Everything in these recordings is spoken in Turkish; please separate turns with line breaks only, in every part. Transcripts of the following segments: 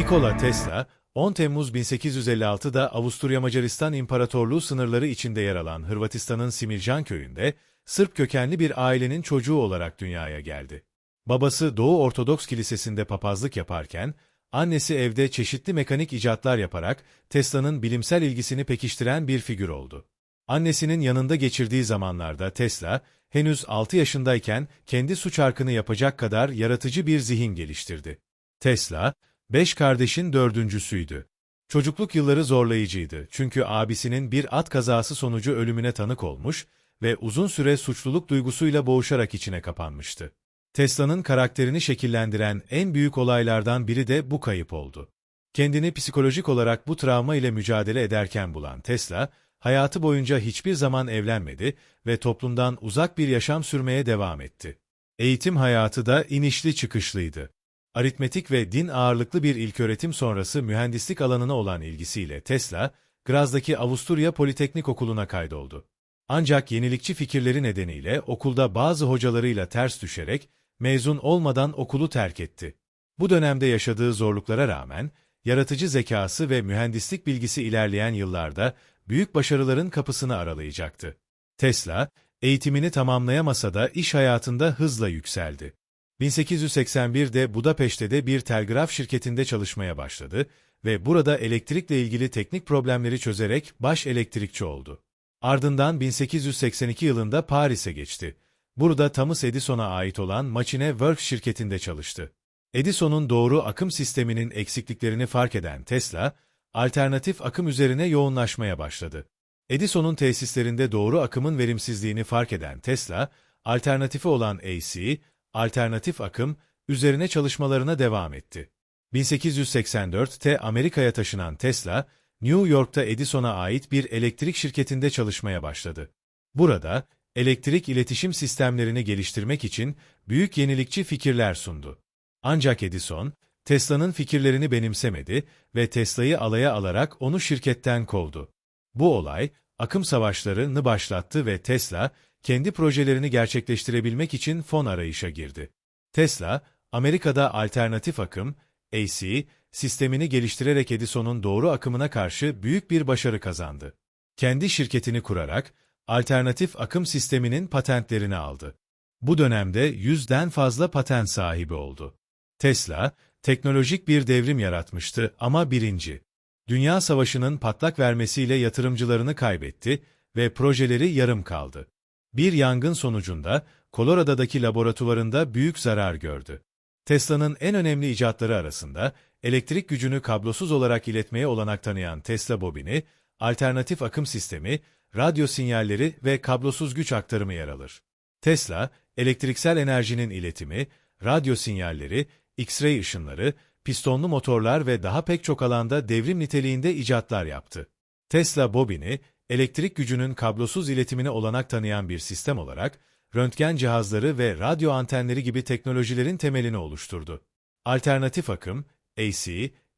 Nikola Tesla, 10 Temmuz 1856'da Avusturya Macaristan İmparatorluğu sınırları içinde yer alan Hırvatistan'ın Simircan köyünde Sırp kökenli bir ailenin çocuğu olarak dünyaya geldi. Babası Doğu Ortodoks Kilisesi'nde papazlık yaparken, annesi evde çeşitli mekanik icatlar yaparak Tesla'nın bilimsel ilgisini pekiştiren bir figür oldu. Annesinin yanında geçirdiği zamanlarda Tesla, henüz 6 yaşındayken kendi su çarkını yapacak kadar yaratıcı bir zihin geliştirdi. Tesla, beş kardeşin dördüncüsüydü. Çocukluk yılları zorlayıcıydı çünkü abisinin bir at kazası sonucu ölümüne tanık olmuş ve uzun süre suçluluk duygusuyla boğuşarak içine kapanmıştı. Tesla'nın karakterini şekillendiren en büyük olaylardan biri de bu kayıp oldu. Kendini psikolojik olarak bu travma ile mücadele ederken bulan Tesla, hayatı boyunca hiçbir zaman evlenmedi ve toplumdan uzak bir yaşam sürmeye devam etti. Eğitim hayatı da inişli çıkışlıydı. Aritmetik ve din ağırlıklı bir ilköğretim sonrası mühendislik alanına olan ilgisiyle Tesla, Graz'daki Avusturya Politeknik Okulu'na kaydoldu. Ancak yenilikçi fikirleri nedeniyle okulda bazı hocalarıyla ters düşerek mezun olmadan okulu terk etti. Bu dönemde yaşadığı zorluklara rağmen, yaratıcı zekası ve mühendislik bilgisi ilerleyen yıllarda büyük başarıların kapısını aralayacaktı. Tesla, eğitimini tamamlayamasa da iş hayatında hızla yükseldi. 1881'de Budapeşte'de bir telgraf şirketinde çalışmaya başladı ve burada elektrikle ilgili teknik problemleri çözerek baş elektrikçi oldu. Ardından 1882 yılında Paris'e geçti. Burada Thomas Edison'a ait olan Machine Works şirketinde çalıştı. Edison'un doğru akım sisteminin eksikliklerini fark eden Tesla, alternatif akım üzerine yoğunlaşmaya başladı. Edison'un tesislerinde doğru akımın verimsizliğini fark eden Tesla, alternatifi olan AC, alternatif akım, üzerine çalışmalarına devam etti. 1884'te Amerika'ya taşınan Tesla, New York'ta Edison'a ait bir elektrik şirketinde çalışmaya başladı. Burada, elektrik iletişim sistemlerini geliştirmek için büyük yenilikçi fikirler sundu. Ancak Edison, Tesla'nın fikirlerini benimsemedi ve Tesla'yı alaya alarak onu şirketten kovdu. Bu olay, akım savaşlarını başlattı ve Tesla, kendi projelerini gerçekleştirebilmek için fon arayışa girdi. Tesla, Amerika'da alternatif akım, AC, sistemini geliştirerek Edison'un doğru akımına karşı büyük bir başarı kazandı. Kendi şirketini kurarak, alternatif akım sisteminin patentlerini aldı. Bu dönemde yüzden fazla patent sahibi oldu. Tesla, teknolojik bir devrim yaratmıştı ama birinci. Dünya Savaşı'nın patlak vermesiyle yatırımcılarını kaybetti ve projeleri yarım kaldı. Bir yangın sonucunda Colorado'daki laboratuvarında büyük zarar gördü. Tesla'nın en önemli icatları arasında elektrik gücünü kablosuz olarak iletmeye olanak tanıyan Tesla bobini, alternatif akım sistemi, radyo sinyalleri ve kablosuz güç aktarımı yer alır. Tesla, elektriksel enerjinin iletimi, radyo sinyalleri, X-ray ışınları, pistonlu motorlar ve daha pek çok alanda devrim niteliğinde icatlar yaptı. Tesla bobini, elektrik gücünün kablosuz iletimine olanak tanıyan bir sistem olarak, röntgen cihazları ve radyo antenleri gibi teknolojilerin temelini oluşturdu. Alternatif akım, AC,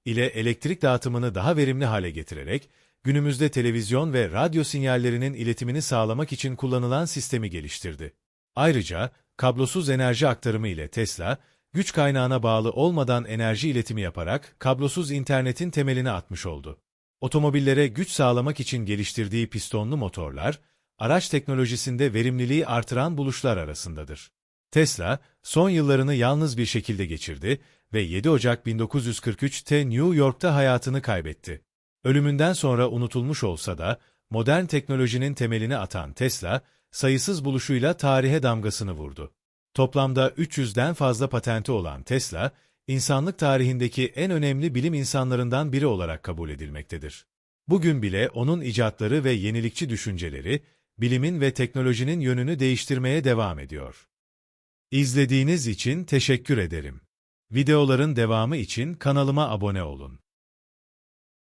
ile elektrik dağıtımını daha verimli hale getirerek, günümüzde televizyon ve radyo sinyallerinin iletimini sağlamak için kullanılan sistemi geliştirdi. Ayrıca, kablosuz enerji aktarımı ile Tesla, güç kaynağına bağlı olmadan enerji iletimi yaparak kablosuz internetin temelini atmış oldu. Otomobillere güç sağlamak için geliştirdiği pistonlu motorlar, araç teknolojisinde verimliliği artıran buluşlar arasındadır. Tesla, son yıllarını yalnız bir şekilde geçirdi ve 7 Ocak 1943'te New York'ta hayatını kaybetti. Ölümünden sonra unutulmuş olsa da, modern teknolojinin temelini atan Tesla, sayısız buluşuyla tarihe damgasını vurdu. Toplamda 300'den fazla patenti olan Tesla, insanlık tarihindeki en önemli bilim insanlarından biri olarak kabul edilmektedir. Bugün bile onun icatları ve yenilikçi düşünceleri, bilimin ve teknolojinin yönünü değiştirmeye devam ediyor. İzlediğiniz için teşekkür ederim. Videoların devamı için kanalıma abone olun.